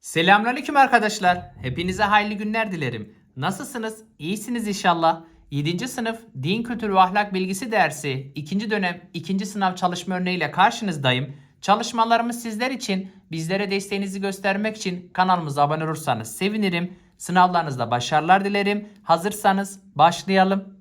Selamünaleyküm arkadaşlar. Hepinize hayırlı günler dilerim. Nasılsınız? İyisiniz inşallah. 7. sınıf Din Kültürü ve Ahlak Bilgisi dersi 2. dönem 2. sınav çalışma örneğiyle karşınızdayım. Çalışmalarımız sizler için, bizlere desteğinizi göstermek için kanalımıza abone olursanız sevinirim. Sınavlarınızda başarılar dilerim. Hazırsanız başlayalım.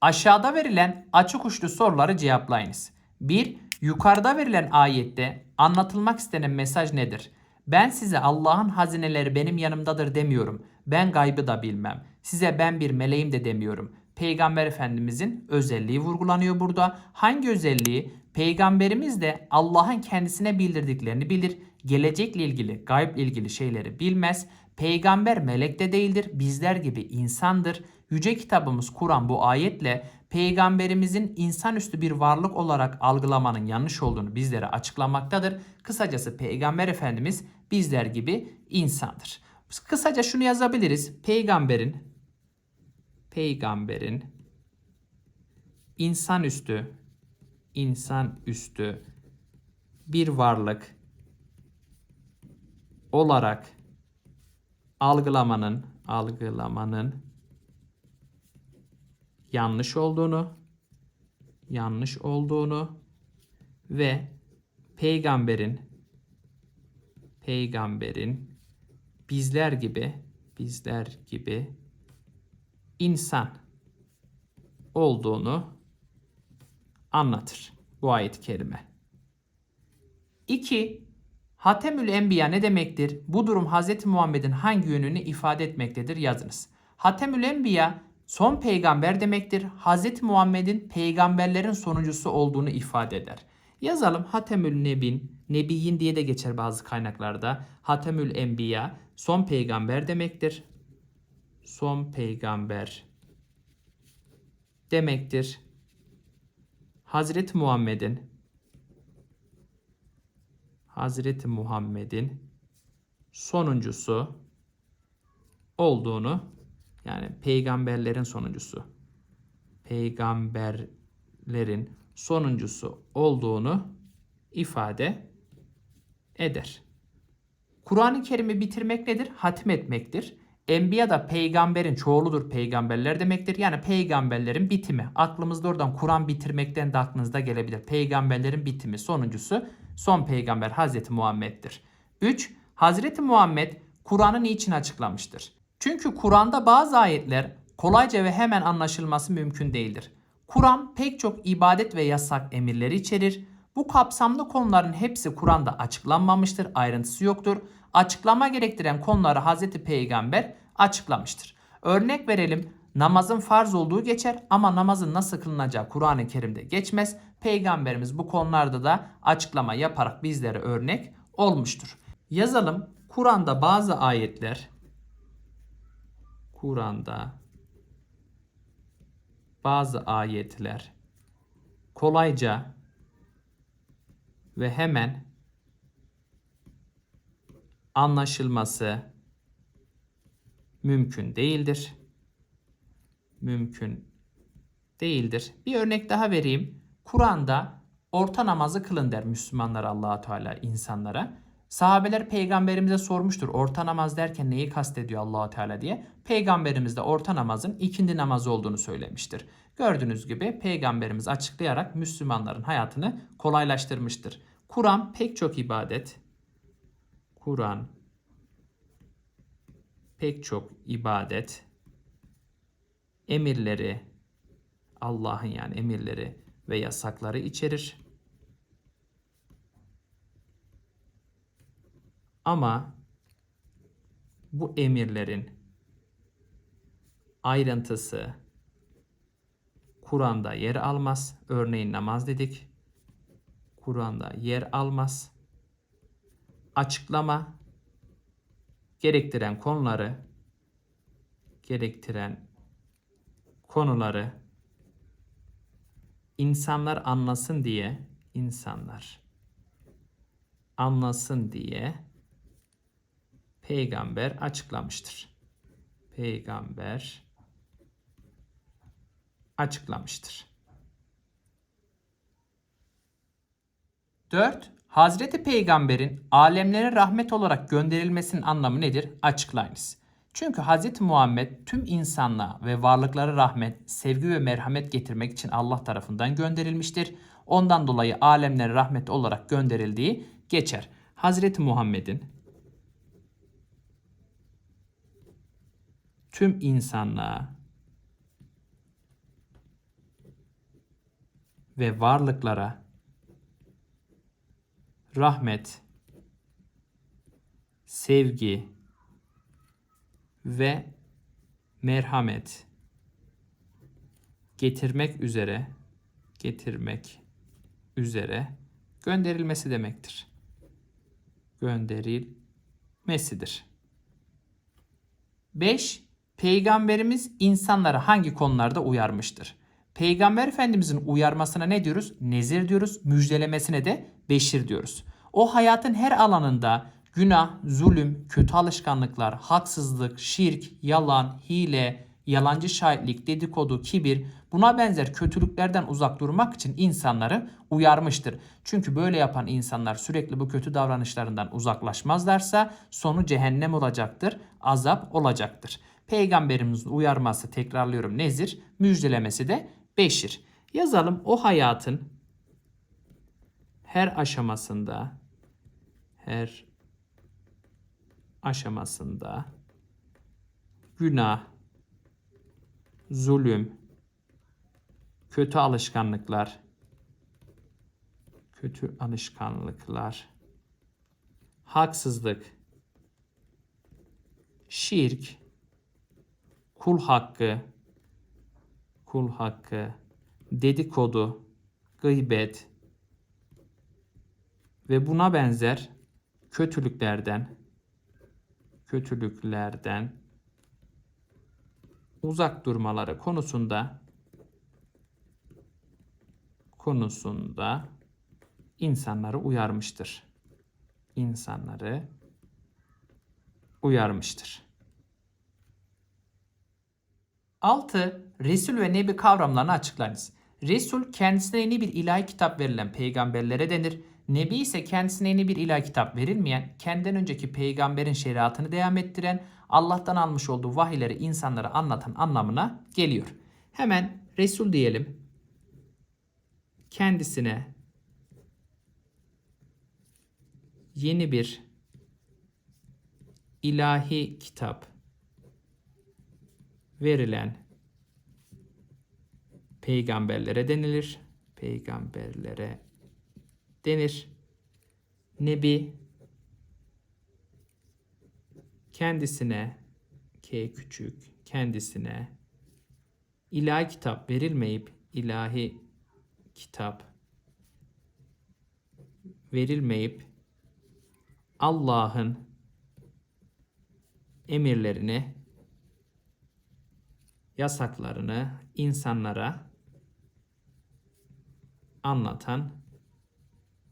Aşağıda verilen açık uçlu soruları cevaplayınız. 1. Yukarıda verilen ayette anlatılmak istenen mesaj nedir? Ben size Allah'ın hazineleri benim yanımdadır demiyorum. Ben gaybı da bilmem. Size ben bir meleğim de demiyorum. Peygamber Efendimizin özelliği vurgulanıyor burada. Hangi özelliği? Peygamberimiz de Allah'ın kendisine bildirdiklerini bilir. Gelecekle ilgili, gayble ilgili şeyleri bilmez. Peygamber melek de değildir. Bizler gibi insandır. Yüce kitabımız Kur'an bu ayetle peygamberimizin insanüstü bir varlık olarak algılamanın yanlış olduğunu bizlere açıklamaktadır. Kısacası peygamber efendimiz bizler gibi insandır. Kısaca şunu yazabiliriz. Peygamberin peygamberin insanüstü insanüstü bir varlık olarak algılamanın algılamanın yanlış olduğunu yanlış olduğunu ve peygamberin peygamberin bizler gibi bizler gibi insan olduğunu anlatır bu ayet-i kerime. 2. Hatemül Enbiya ne demektir? Bu durum Hz. Muhammed'in hangi yönünü ifade etmektedir yazınız. Hatemül Enbiya son peygamber demektir. Hz. Muhammed'in peygamberlerin sonuncusu olduğunu ifade eder. Yazalım Hatemül Nebin, Nebiyin diye de geçer bazı kaynaklarda. Hatemül Enbiya son peygamber demektir. Son peygamber demektir. Hazreti Muhammed'in Hazreti Muhammed'in sonuncusu olduğunu yani peygamberlerin sonuncusu peygamberlerin sonuncusu olduğunu ifade eder. Kur'an-ı Kerim'i bitirmek nedir? Hatim etmektir. Enbiya da peygamberin çoğuludur peygamberler demektir. Yani peygamberlerin bitimi. Aklımızda oradan Kur'an bitirmekten de aklınızda gelebilir. Peygamberlerin bitimi sonuncusu son peygamber Hazreti Muhammed'dir. 3. Hazreti Muhammed Kur'an'ı niçin açıklamıştır? Çünkü Kur'an'da bazı ayetler kolayca ve hemen anlaşılması mümkün değildir. Kur'an pek çok ibadet ve yasak emirleri içerir. Bu kapsamlı konuların hepsi Kur'an'da açıklanmamıştır, ayrıntısı yoktur. Açıklama gerektiren konuları Hz. Peygamber açıklamıştır. Örnek verelim, namazın farz olduğu geçer ama namazın nasıl kılınacağı Kur'an-ı Kerim'de geçmez. Peygamberimiz bu konularda da açıklama yaparak bizlere örnek olmuştur. Yazalım, Kur'an'da bazı ayetler Kur'an'da bazı ayetler kolayca ve hemen anlaşılması mümkün değildir. Mümkün değildir. Bir örnek daha vereyim. Kur'an'da orta namazı kılın der Müslümanlar Allahu Teala insanlara. Sahabeler peygamberimize sormuştur. Orta namaz derken neyi kastediyor Allahu Teala diye. Peygamberimiz de orta namazın ikindi namazı olduğunu söylemiştir. Gördüğünüz gibi peygamberimiz açıklayarak Müslümanların hayatını kolaylaştırmıştır. Kur'an pek çok ibadet, Kur'an pek çok ibadet, emirleri, Allah'ın yani emirleri ve yasakları içerir. Ama bu emirlerin ayrıntısı Kur'an'da yer almaz. Örneğin namaz dedik. Kur'an'da yer almaz. Açıklama gerektiren konuları gerektiren konuları insanlar anlasın diye insanlar anlasın diye peygamber açıklamıştır. Peygamber açıklamıştır. 4. Hazreti Peygamber'in alemlere rahmet olarak gönderilmesinin anlamı nedir? Açıklayınız. Çünkü Hazreti Muhammed tüm insanlığa ve varlıklara rahmet, sevgi ve merhamet getirmek için Allah tarafından gönderilmiştir. Ondan dolayı alemlere rahmet olarak gönderildiği geçer. Hazreti Muhammed'in tüm insanlığa ve varlıklara rahmet, sevgi ve merhamet getirmek üzere getirmek üzere gönderilmesi demektir. Gönderilmesidir. 5. Peygamberimiz insanları hangi konularda uyarmıştır? Peygamber Efendimizin uyarmasına ne diyoruz? Nezir diyoruz. Müjdelemesine de beşir diyoruz. O hayatın her alanında günah, zulüm, kötü alışkanlıklar, haksızlık, şirk, yalan, hile, yalancı şahitlik, dedikodu, kibir buna benzer kötülüklerden uzak durmak için insanları uyarmıştır. Çünkü böyle yapan insanlar sürekli bu kötü davranışlarından uzaklaşmazlarsa sonu cehennem olacaktır, azap olacaktır. Peygamberimizin uyarması tekrarlıyorum nezir, müjdelemesi de beşir. Yazalım o hayatın her aşamasında her aşamasında günah, zulüm, kötü alışkanlıklar, kötü alışkanlıklar, haksızlık, şirk, kul hakkı, kul hakkı, dedikodu, gıybet ve buna benzer kötülüklerden kötülüklerden uzak durmaları konusunda konusunda insanları uyarmıştır. İnsanları uyarmıştır. 6. Resul ve Nebi kavramlarını açıklayınız. Resul kendisine yeni bir ilahi kitap verilen peygamberlere denir. Nebi ise kendisine yeni bir ilahi kitap verilmeyen, kendinden önceki peygamberin şeriatını devam ettiren, Allah'tan almış olduğu vahiyleri insanlara anlatan anlamına geliyor. Hemen Resul diyelim. Kendisine yeni bir ilahi kitap verilen peygamberlere denilir. Peygamberlere denir. Nebi kendisine K küçük kendisine ilahi kitap verilmeyip ilahi kitap verilmeyip Allah'ın emirlerini yasaklarını insanlara anlatan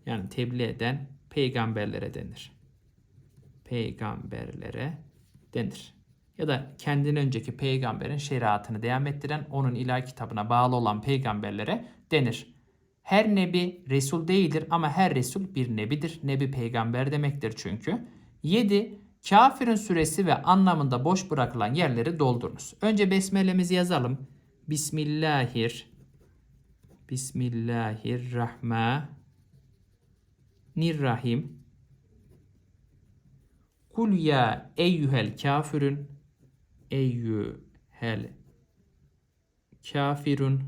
yani tebliğ eden peygamberlere denir. Peygamberlere denir. Ya da kendinden önceki peygamberin şeriatını devam ettiren, onun ilahi kitabına bağlı olan peygamberlere denir. Her nebi Resul değildir ama her Resul bir nebidir. Nebi peygamber demektir çünkü. 7. Kafirin süresi ve anlamında boş bırakılan yerleri doldurunuz. Önce besmelemizi yazalım. Bismillahir Bismillahirrahmanirrahim. Kul ya eyyuhel kafirun eyyuhel kafirun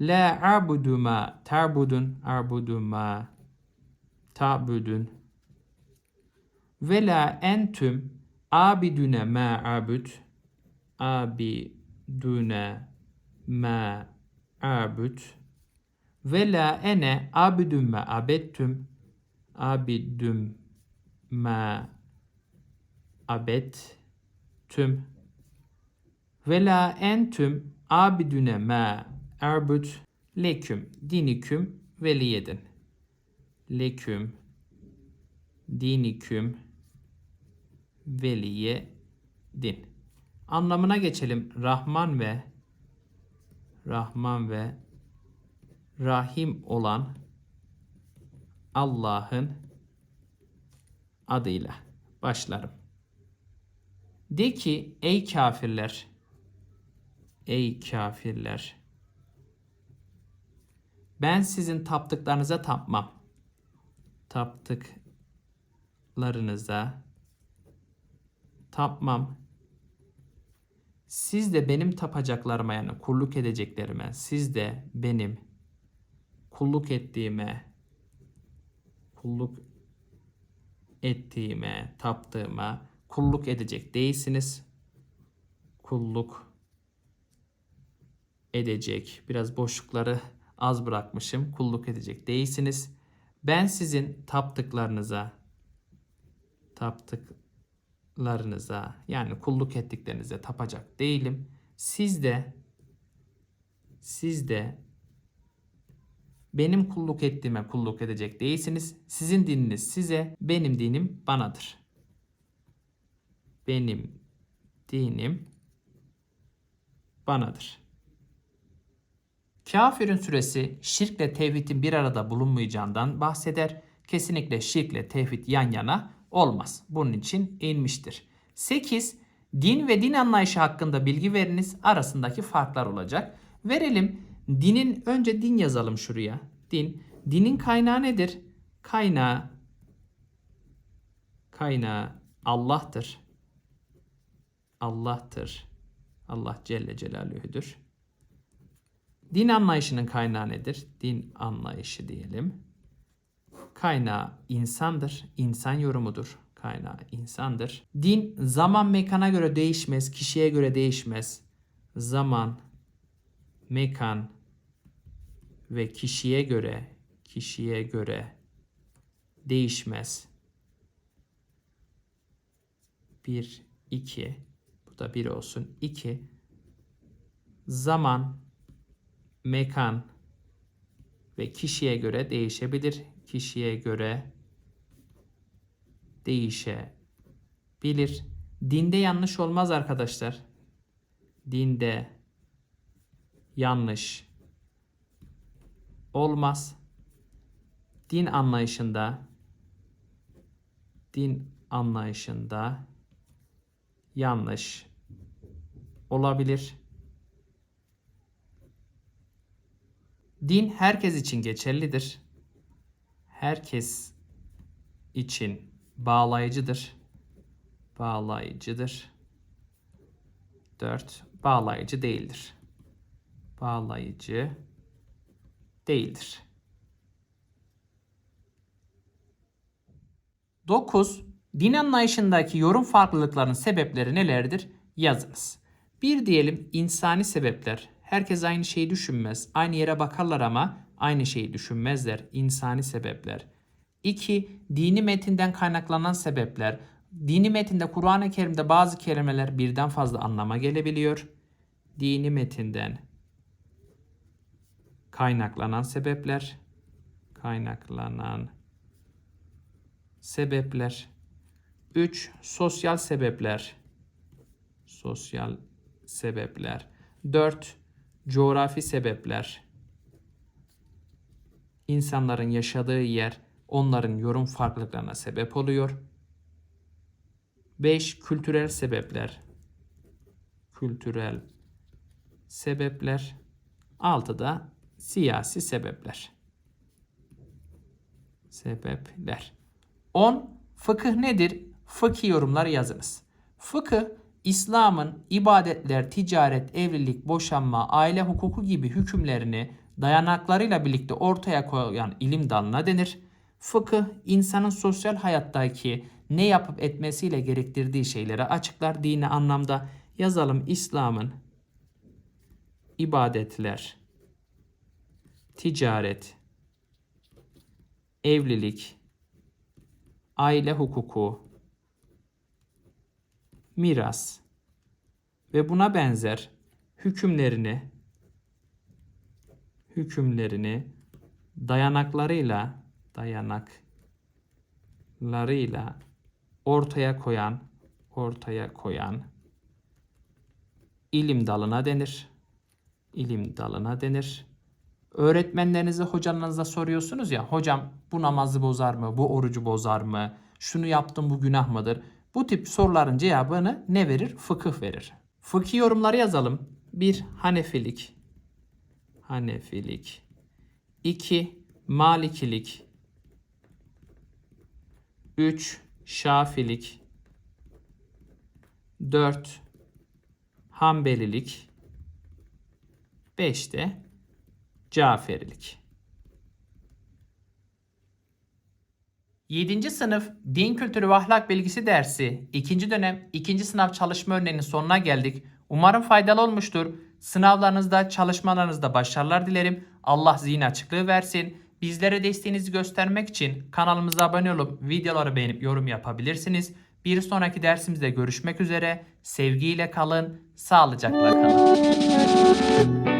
La abudu ma ta'budun abudu ma ta'budun ve la entüm abidune ma abud abidune ma abud ve la ene abidum ma abettüm abidum ma abettüm ve la entüm abidune ma abud leküm diniküm veliyedin. Leküm diniküm veliye din. Anlamına geçelim. Rahman ve Rahman ve Rahim olan Allah'ın adıyla başlarım. De ki ey kafirler ey kafirler ben sizin taptıklarınıza tapmam. Taptıklarınıza tapmam. Siz de benim tapacaklarıma yani kulluk edeceklerime, siz de benim kulluk ettiğime, kulluk ettiğime, taptığıma kulluk edecek değilsiniz. Kulluk edecek. Biraz boşlukları az bırakmışım. Kulluk edecek değilsiniz. Ben sizin taptıklarınıza, taptıklarınıza yani kulluk ettiklerinize tapacak değilim. Siz de siz de benim kulluk ettiğime kulluk edecek değilsiniz. Sizin dininiz size, benim dinim banadır. Benim dinim banadır. Kafirin süresi şirkle tevhidin bir arada bulunmayacağından bahseder. Kesinlikle şirkle tevhid yan yana olmaz. Bunun için inmiştir. 8. Din ve din anlayışı hakkında bilgi veriniz arasındaki farklar olacak. Verelim. Dinin önce din yazalım şuraya. Din. Dinin kaynağı nedir? Kaynağı kaynağı Allah'tır. Allah'tır. Allah Celle Celaluhu'dur. Din anlayışının kaynağı nedir? Din anlayışı diyelim. Kaynağı insandır. İnsan yorumudur. Kaynağı insandır. Din zaman mekana göre değişmez. Kişiye göre değişmez. Zaman, mekan ve kişiye göre kişiye göre değişmez. 1 2 bu da 1 olsun. 2 zaman mekan ve kişiye göre değişebilir. Kişiye göre değişebilir. Dinde yanlış olmaz arkadaşlar. Dinde yanlış olmaz. Din anlayışında din anlayışında yanlış olabilir. Din herkes için geçerlidir. Herkes için bağlayıcıdır. Bağlayıcıdır. 4. Bağlayıcı değildir. Bağlayıcı değildir. 9. Din anlayışındaki yorum farklılıklarının sebepleri nelerdir? Yazınız. Bir diyelim insani sebepler. Herkes aynı şeyi düşünmez. Aynı yere bakarlar ama aynı şeyi düşünmezler. İnsani sebepler. 2. Dini metinden kaynaklanan sebepler. Dini metinde Kur'an-ı Kerim'de bazı kelimeler birden fazla anlama gelebiliyor. Dini metinden kaynaklanan sebepler kaynaklanan sebepler 3 sosyal sebepler sosyal sebepler 4 coğrafi sebepler insanların yaşadığı yer onların yorum farklılıklarına sebep oluyor 5 kültürel sebepler kültürel sebepler 6 da siyasi sebepler. Sebepler. 10. Fıkıh nedir? Fıkhi yorumlar yazınız. Fıkıh, İslam'ın ibadetler, ticaret, evlilik, boşanma, aile hukuku gibi hükümlerini dayanaklarıyla birlikte ortaya koyan ilim dalına denir. Fıkıh, insanın sosyal hayattaki ne yapıp etmesiyle gerektirdiği şeyleri açıklar. Dini anlamda yazalım İslam'ın ibadetler, ticaret, evlilik, aile hukuku, miras ve buna benzer hükümlerini hükümlerini dayanaklarıyla dayanaklarıyla ortaya koyan ortaya koyan ilim dalına denir. İlim dalına denir Öğretmenlerinize, hocanıza soruyorsunuz ya. Hocam bu namazı bozar mı? Bu orucu bozar mı? Şunu yaptım bu günah mıdır? Bu tip soruların cevabını ne verir? Fıkıh verir. Fıkhi yorumları yazalım. 1. Hanefilik. Hanefilik. 2. Malikilik. 3. Şafilik. 4. Hanbelilik. 5 de Caferilik. 7. sınıf Din Kültürü ve Ahlak Bilgisi dersi 2. dönem 2. sınav çalışma örneğinin sonuna geldik. Umarım faydalı olmuştur. Sınavlarınızda, çalışmalarınızda başarılar dilerim. Allah zihin açıklığı versin. Bizlere desteğinizi göstermek için kanalımıza abone olup videoları beğenip yorum yapabilirsiniz. Bir sonraki dersimizde görüşmek üzere. Sevgiyle kalın, sağlıcakla kalın.